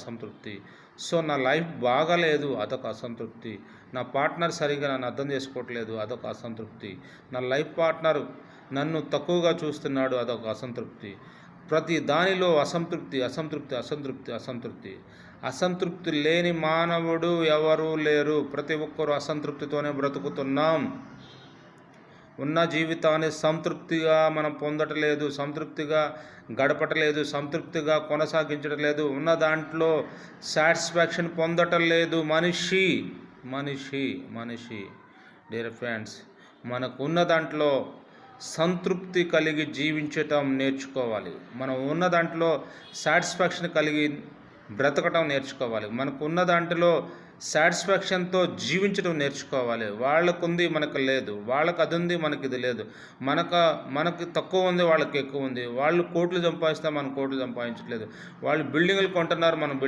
అసంతృప్తి. సో నా లైఫ్ బాగాలేదు అదొక అసంతృప్తి. నా పార్ట్నర్ సరిగా నన్ను అర్థం చేసుకోవట్లేదు అదొక అసంతృప్తి. నా లైఫ్ పార్ట్నర్ నన్ను తక్కువగా చూస్తున్నాడు అదొక అసంతృప్తి. ప్రతి దానిలో అసంతృప్తి అసంతృప్తి అసంతృప్తి అసంతృప్తి. అసంతృప్తి లేని మానవుడు ఎవరూ లేరు. ప్రతి ఒక్కరూ అసంతృప్తితోనే బ్రతుకుతున్నాం. ఉన్న జీవితాన్ని సంతృప్తిగా మనం పొందటలేదు సంతృప్తిగా గడపటలేదు సంతృప్తిగా కొనసాగించటలేదు. ఉన్న దాంట్లో సాటిస్ఫాక్షన్ పొందటం లేదు మనిషి మనిషి మనిషి. డియర్ ఫ్రెండ్స్ మనకు ఉన్న దాంట్లో సంతృప్తి కలిగి జీవించటం నేర్చుకోవాలి. మనం ఉన్న దాంట్లో సాటిస్ఫాక్షన్ కలిగి బ్రతకటం నేర్చుకోవాలి. మనకు ఉన్న దాంట్లో సాటిస్ఫాక్షన్తో జీవించడం నేర్చుకోవాలి. వాళ్ళకు ఉంది మనకు లేదు. వాళ్ళకి అది ఉంది మనకి ఇది లేదు. మనకు మనకి తక్కువ ఉంది వాళ్ళకి ఎక్కువ ఉంది. వాళ్ళు కోట్లు సంపాదిస్తే మనం కోట్లు సంపాదించట్లేదు. వాళ్ళు బిల్డింగ్లు కొంటున్నారు మనం